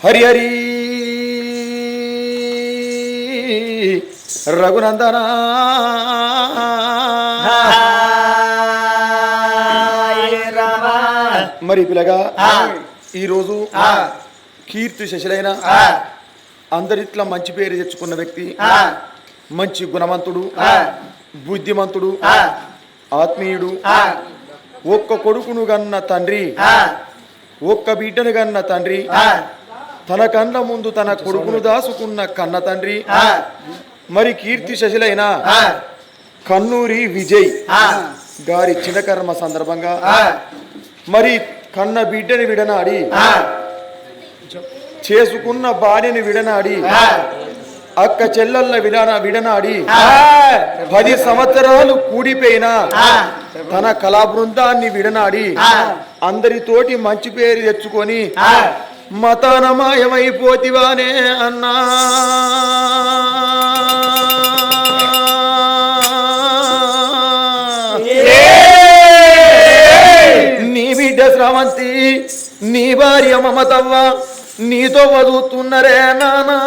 హరి హరి. రఘునందన. మరి పిల్లగా ఈరోజు కీర్తి శశిలైన అందరిట్లా మంచి పేరు తెచ్చుకున్న వ్యక్తి మంచి గుణవంతుడు బుద్ధిమంతుడు ఆత్మీయుడు ఒక్క కొడుకును గన్న తండ్రి ఒక్క బిడ్డను గన్న తండ్రి తన కళ్ళ ముందు తన కొడుకును దాసుకున్న కన్న తండ్రి. మరి కీర్తి శశిలైన కన్నూరి విజయ్ గారి చిన్నకర్మ సందర్భంగా మరి కన్న బిడ్డని విడనాడి చేసుకున్న భార్యని విడనాడి అక్క చెల్లెళ్ళ విడన విడనాడి పది సంవత్సరాలు కూడిపోయిన తన కళా బృందాన్ని విడనాడి అందరితోటి మంచి పేరు తెచ్చుకొని మతానమాయమైపోతివానే అన్నా. నీ బిడ్డ శ్రవంతి నీ భార్య మమతవ్వ నీతో వదుతున్నరే నానా.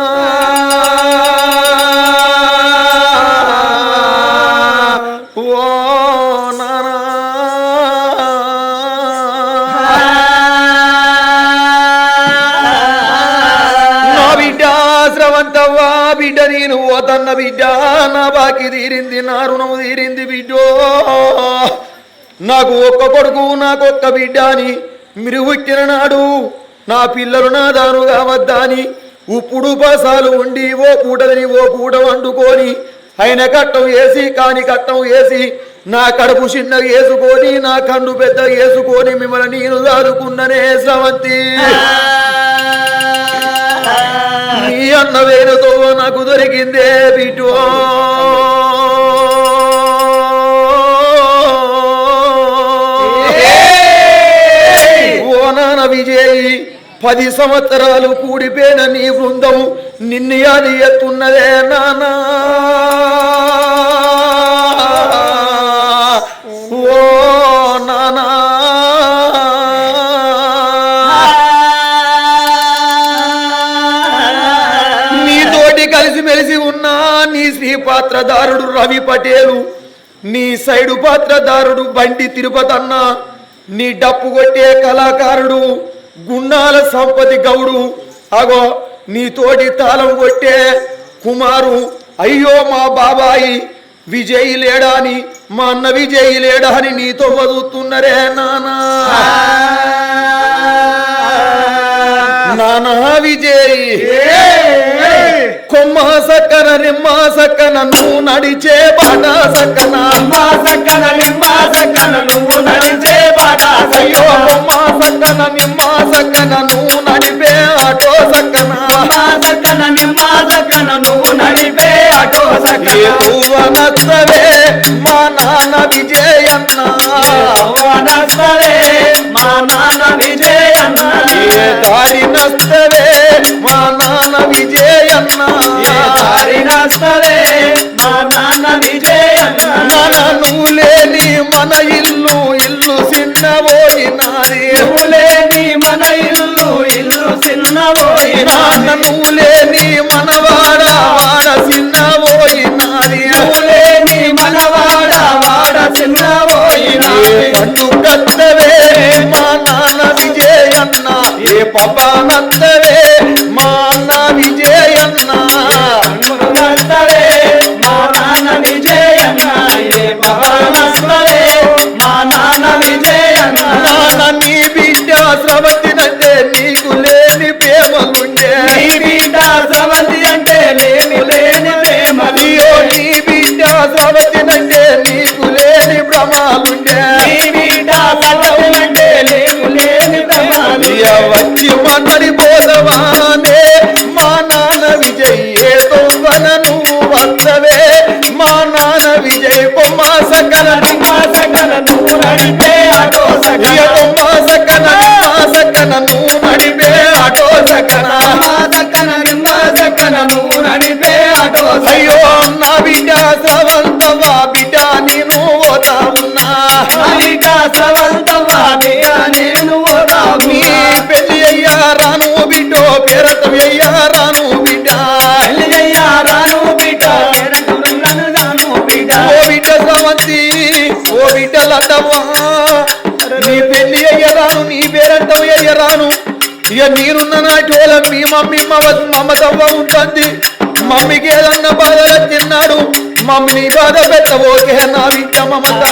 ఓ స్రవంతవ్వ బిడ్డ నేను ఓతన్న బిడ్డ నా బాకి తీరింది నా రుణము తీరింది బిడ్డో. నాకు ఒక్క కొడుకు నాకు ఒక్క బిడ్డ అని మీరు నాడు నా పిల్లలు నా దానుగా కావద్దా అని ఉప్పుడు బసాలు ఉండి ఓ పూటదని ఓ పూట వండుకొని ఆయన కట్టం వేసి కాని కట్టం వేసి నా కడుపు చిన్న వేసుకొని నా కండు పెద్ద వేసుకొని మిమ్మల్ని నేను దాదుకున్ననే స్రవంతి అన్న వేరుతో నాకు దొరికిందే బిడ్డో ఓ నాన్న విజయ్ పది సంవత్సరాలు కూడిపోయిన నీ బృందం నిన్ను అది ఎత్తున్నదే నానా ఓ మెలిసి ఉన్న నీ శ్రీ పాత్రదారుడు రవి పటేలు. నీ సైడు పాత్రదారుడు బండి తిరుపతన్న నీ డప్పు కొట్టే కళాకారుడు గున్నాల సంపతి గౌడు. అగో నీ తోటి తాళం కొట్టే కుమారు అయ్యో మా బాబాయి. విజయ్ లేడా అని మా అన్న విజయ్ లేడా అని నీతో వదులుతున్నరే నానా. నానా విజయ్. సక్కన నిమ్మ సక్కన నువ్వు నడిచే బాట సక్కన సక్కన నిమ్మ సక్కన నువ్వు నడిచే బాట అయ్యో కొమ్మ సక్కన నిమ్మ సక్కన నువ్వు నడిపే ఆటో సక్కన సక్కన నిమ్మ సక్కన నువ్వు నడిపే ఆటో సక్కన నచ్చవే మా నాన్న విజయన్న. నస్తరే మా నాన్న విజయన్న. దారి నచ్చవే మా నాన్న విజయన్న. నస్తరే మా నాన్న విజయన్న మన నువ్వు లేని మన ఇల్లు ఇల్లు చిన్నబోయినాది నువ్వు లేని మన ఇల్లు ఇల్లు చిన్నబోయినా నాన్న లేని మన వాడ చిన్నబోయినాది లేని వాడ వాడ చిన్నబోయినా పండు కత్తవే మా నాన్న విజయన్న ఏ పాప వచ్చి మనడి పోదవానే మా నాన్న విజయ్ ఏదో నువ్వు వస్తవే మా నాన్న విజయ్ బొమ్మ సకల నిమ్మ సకల నువ్వు నడిపే ఇయ సకల బొమ్మ సకల నిమ్మ సకల నువ్వు నడిపే నిమ్మ నడిపే అయ్యో నా సవంతవా ఓ బిడ్డ లడ్డవ్వ నీ పెళ్ళి అయ్యరాను నీ పేరంటవు అయ్యరాను. ఇక నేనున్న నాటోల మీ మమ్మీ మమ మమతవ్వ ఉంటుంది. మమ్మీకి ఏదన్నా బాధ తిన్నాడు మమ్మీని బాధ పెట్టబోకే నా బిడ్డ మమత.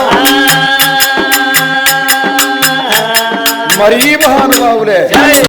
మరి మహానుభావులే.